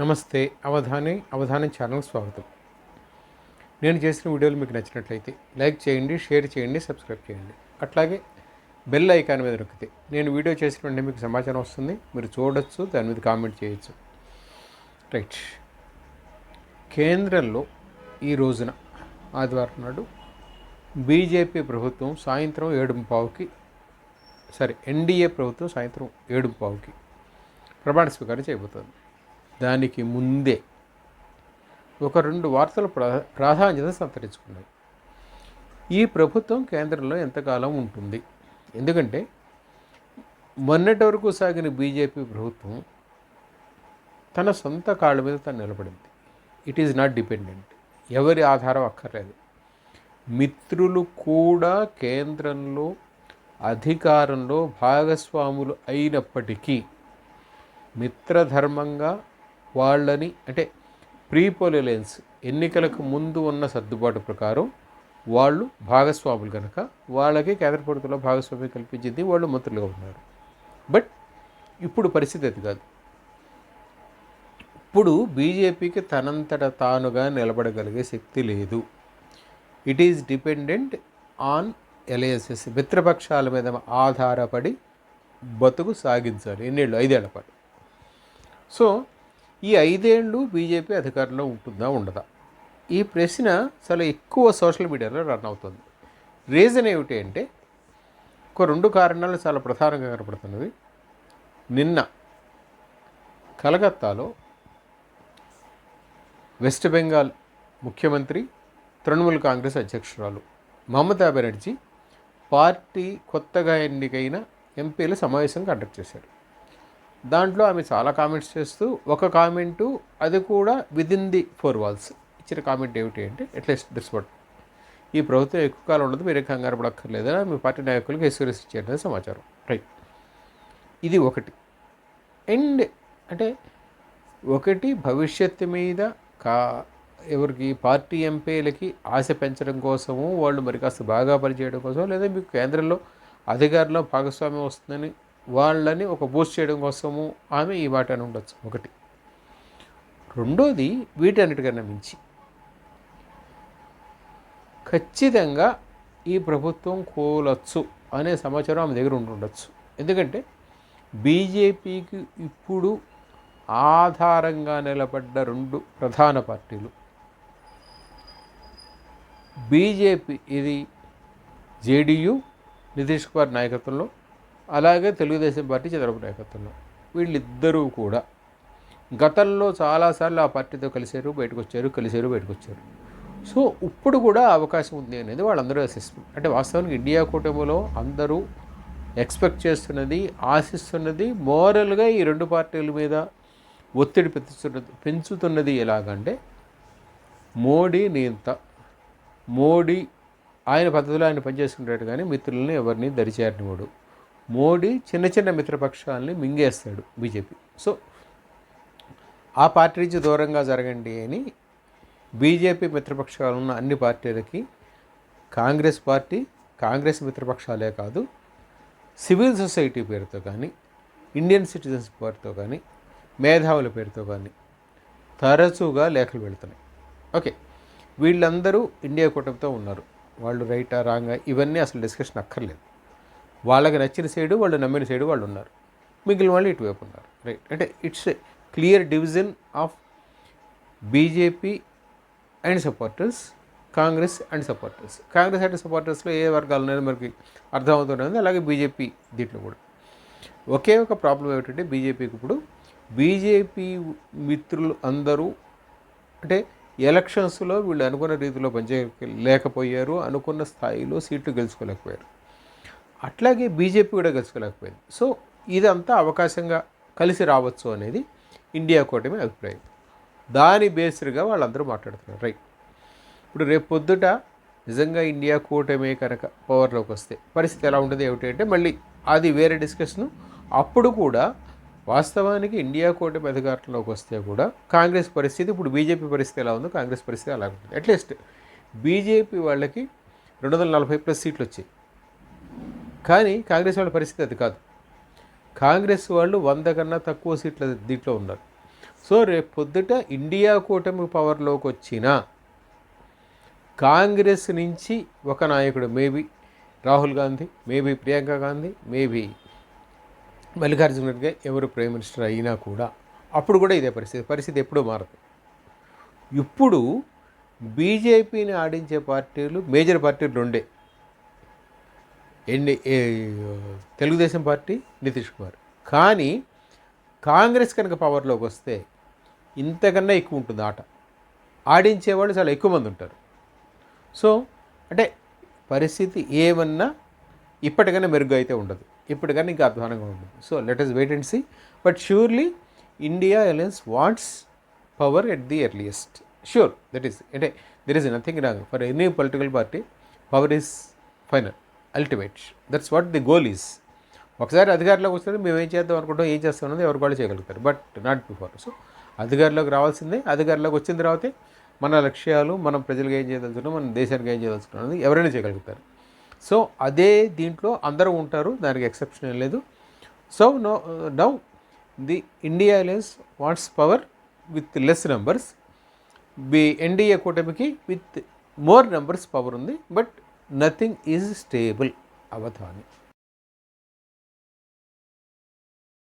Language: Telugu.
నమస్తే అవధాని అవధానం ఛానల్ స్వాగతం. నేను చేసిన వీడియోలు మీకు నచ్చినట్లయితే లైక్ చేయండి షేర్ చేయండి సబ్స్క్రైబ్ చేయండి. అట్లాగే బెల్ ఐకాన్ మీద నొక్కితే నేను వీడియో చేసిన వెంటనే మీకు సమాచారం వస్తుంది. మీరు చూడొచ్చు దాని మీద కామెంట్ చేయొచ్చు. రైట్. కేంద్రంలో ఈ రోజున ఆదివారం నాడు బీజేపీ ప్రభుత్వం సాయంత్రం ఏడు పావుకి సరే ఎన్డీఏ ప్రభుత్వం సాయంత్రం ఏడు పావుకి ప్రమాణ స్వీకారం చేయబోతోంది. దానికి ముందే ఒక రెండు వార్తలు ప్రా ప్రాధాన్యత సంతరించుకున్నాయి. ఈ ప్రభుత్వం కేంద్రంలో ఎంతకాలం ఉంటుంది? ఎందుకంటే మొన్నటి వరకు సాగిన బీజేపీ ప్రభుత్వం తన సొంత కాళ్ళ మీద తను నిలబడింది. ఇట్ ఈజ్ నాట్ డిపెండెంట్ ఎవరి ఆధారం అక్కర్లేదు. మిత్రులు కూడా కేంద్రంలో అధికారంలో భాగస్వాములు అయినప్పటికీ మిత్రధర్మంగా వాళ్ళని అంటే ప్రీపోలిలెన్స్ ఎన్నికలకు ముందు ఉన్న సర్దుబాటు ప్రకారం వాళ్ళు భాగస్వాములు కనుక వాళ్ళకి కేంద్ర ప్రభుత్వంలో భాగస్వామ్యం కల్పించింది వాళ్ళు మంత్రులుగా ఉన్నారు. బట్ ఇప్పుడు పరిస్థితి అది కాదు. ఇప్పుడు బీజేపీకి తనంతట తానుగా నిలబడగలిగే శక్తి లేదు. ఇట్ ఈజ్ డిపెండెంట్ ఆన్ ఎల్ఐఎస్ఎస్ మిత్రపక్షాల మీద ఆధారపడి బతుకు సాగించాలి. ఎన్నేళ్ళు? ఐదేళ్ళ పాటు. సో ఈ ఐదేళ్ళు బీజేపీ అధికారంలో ఉంటుందా ఉండదా? ఈ ప్రశ్న చాలా ఎక్కువ సోషల్ మీడియాలో రన్ అవుతుంది. రీజన్ ఏమిటి అంటే ఒక రెండు కారణాలు చాలా ప్రధానంగా కనపడుతున్నవి. నిన్న కలకత్తాలో వెస్ట్ బెంగాల్ ముఖ్యమంత్రి తృణమూల్ కాంగ్రెస్ అధ్యక్షురాలు మమతా బెనర్జీ పార్టీ కొత్తగా ఎన్నికైన ఎంపీల సమావేశం కండక్ట్ చేశారు. దాంట్లో ఆమె చాలా కామెంట్స్ చేస్తూ ఒక కామెంటు అది కూడా విదిన్ ది ఫోర్ వాల్స్ ఇచ్చిన కామెంట్ ఏమిటి అంటే అట్లీస్ట్ దిస్ వాట్ ఈ ప్రభుత్వం ఎక్కువ కాలం ఉండదు మీరే కంగారు పడక్కర్లేదని మీ పార్టీ నాయకులకు ఎస్యూరెన్స్ ఇచ్చారనే సమాచారం. రైట్ ఇది ఒకటి. అండ్ అంటే ఒకటి భవిష్యత్తు మీద కా ఎవరికి పార్టీ ఎంపీలకి ఆశ పెంచడం కోసము వాళ్ళు మరి కాస్త బాగా పనిచేయడం కోసం లేదా మీకు కేంద్రంలో అధికారంలో భాగస్వామ్యం వస్తుందని వాళ్ళని ఒక బూస్ట్ చేయడం కోసము ఆమె ఈ మాట అని ఉండొచ్చు. ఒకటి. రెండోది వీటన్నిటికన్నా మించి. ఖచ్చితంగా ఈ ప్రభుత్వం కూలొచ్చు అనే సమాచారం ఆమె దగ్గర ఉండి ఎందుకంటే బీజేపీకి ఇప్పుడు ఆధారంగా నిలబడ్డ రెండు ప్రధాన పార్టీలు. బీజేపీ ఇది జేడీయూ నితీష్ కుమార్ నాయకత్వంలో అలాగే తెలుగుదేశం పార్టీ చంద్రబాబు నాయకత్వంలో వీళ్ళిద్దరూ కూడా గతంలో చాలాసార్లు ఆ పార్టీతో కలిశారు బయటకు వచ్చారు కలిశారు బయటకు వచ్చారు. సో ఇప్పుడు కూడా అవకాశం ఉంది అనేది వాళ్ళందరూ అసెస్మెంట్ అంటే వాస్తవానికి ఇండియా కూటమిలో అందరూ ఎక్స్పెక్ట్ చేస్తున్నది ఆశిస్తున్నది మోరల్గా ఈ రెండు పార్టీల మీద ఒత్తిడి పెంచుతున్నది పెంచుతున్నది ఎలాగంటే మోడీ నియంత మోడీ ఆయన పద్ధతిలో ఆయన పనిచేసుకుంటాడు కానీ మిత్రులని ఎవరిని దరిచేరనివాడు మోడీ చిన్న చిన్న మిత్రపక్షాలని మింగేస్తాడు బీజేపీ. సో ఆ పార్టీ నుంచి దూరంగా జరగండి అని బీజేపీ మిత్రపక్షాలు ఉన్న అన్ని పార్టీలకి కాంగ్రెస్ పార్టీ కాంగ్రెస్ మిత్రపక్షాలే కాదు సివిల్ సొసైటీ పేరుతో కానీ ఇండియన్ సిటిజన్స్ పేరుతో కానీ మేధావుల పేరుతో కానీ తరచుగా లేఖలు వెళుతున్నాయి ఓకే వీళ్ళందరూ ఇండియా కూటమితో ఉన్నారు. వాళ్ళు రైటా రాంగా ఇవన్నీ అసలు డిస్కషన్ అక్కర్లేదు. వాళ్ళకి నచ్చిన సైడు వాళ్ళు నమ్మిన సైడు వాళ్ళు ఉన్నారు. మిగిలిన వాళ్ళు ఇటువైపు ఉన్నారు. రైట్ అంటే it's clear division of BJP and supporters Congress and supporters Congress and సపోర్టర్స్లో ఏ వర్గాలు ఉన్నాయో మనకి అర్థమవుతున్నది అలాగే బీజేపీ దీంట్లో కూడా. ఒకే ఒక ప్రాబ్లం ఏమిటంటే బీజేపీకి ఇప్పుడు బీజేపీ మిత్రులు అందరూ అంటే ఎలక్షన్స్లో వీళ్ళు అనుకున్న రీతిలో పనిచేయలేకపోయారు అనుకున్న స్థాయిలో సీట్లు గెలుచుకోలేకపోయారు. అట్లాగే బీజేపీ కూడా గెలుచుకోలేకపోయింది సో ఇదంతా అవకాశంగా కలిసి రావచ్చు అనేది ఇండియా కూటమి అభిప్రాయం. దాని బేస్డ్గా వాళ్ళందరూ మాట్లాడుతున్నారు. రైట్. ఇప్పుడు రేపు పొద్దుట నిజంగా ఇండియా కూటమే కనుక పవర్లోకి వస్తే పరిస్థితి ఎలా ఉంటుంది ఏమిటి అంటే మళ్ళీ అది వేరే డిస్కషను. అప్పుడు కూడా వాస్తవానికి ఇండియా కూటమి అధికారంలోకి వస్తే కూడా కాంగ్రెస్ పరిస్థితి ఇప్పుడు బీజేపీ పరిస్థితి ఎలా ఉందో కాంగ్రెస్ పరిస్థితి అలా ఉంటుంది. అట్లీస్ట్ బీజేపీ వాళ్ళకి రెండు వందల నలభై ప్లస్ సీట్లు వచ్చాయి. కానీ కాంగ్రెస్ వాళ్ళ పరిస్థితి అది కాదు. కాంగ్రెస్ వాళ్ళు వంద కన్నా తక్కువ సీట్ల దీంట్లో ఉన్నారు. సో రేపు పొద్దుట ఇండియా కూటమి పవర్లోకి వచ్చిన కాంగ్రెస్ నుంచి ఒక నాయకుడు maybe Rahul Gandhi maybe Priyanka Gandhi maybe Mallikarjuna రెడ్డిగా ఎవరు ప్రైమ్ మినిస్టర్ అయినా కూడా అప్పుడు కూడా ఇదే పరిస్థితి. పరిస్థితి ఎప్పుడూ మారదు. ఇప్పుడు బీజేపీని ఆడించే పార్టీలు మేజర్ పార్టీలు రెండే. ఎన్ని ఏ, తెలుగుదేశం పార్టీ నితీష్ కుమార్. కానీ కాంగ్రెస్ కనుక పవర్లోకి వస్తే ఇంతకన్నా ఎక్కువ ఉంటుంది ఆట. ఆడించేవాళ్ళు చాలా ఎక్కువ మంది ఉంటారు. సో అంటే పరిస్థితి ఏమన్నా ఇప్పటికైనా మెరుగ్గా అయితే ఉండదు. ఇప్పటికన్నా ఇంకా అధ్వానంగా ఉంటుంది so let us wait and see but surely India alliance wants power at the earliest sure that is అంటే there is nothing wrong for any political party power is final ultimate that's what the goal is ఒకసారి అధికారంలోకి వస్తే మేము ఏం చేద్దాం అనుకుంటాం ఏం చేస్తాం అనేది ఎవరు కూడా చేయగలుగుతారు. బట్ నాట్ బిఫోర్ సో అధికారంలోకి రావాల్సిందే. అధికారంలోకి వచ్చిన తర్వాతే మన లక్ష్యాలు మనం ప్రజలకు ఏం చేయదలుచుకున్నాం మన దేశానికి ఏం చేయదలుచుకున్నాం అనేది ఎవరైనా చేయగలుగుతారు. సో అదే దీంట్లో అందరూ ఉంటారు దానికి ఎక్సెప్షన్ ఏం లేదు. So no now the India alliance wants power with less numbers be NDA కూటమికి విత్ మోర్ నెంబర్స్ పవర్ ఉంది. But nothing is stable Avadhani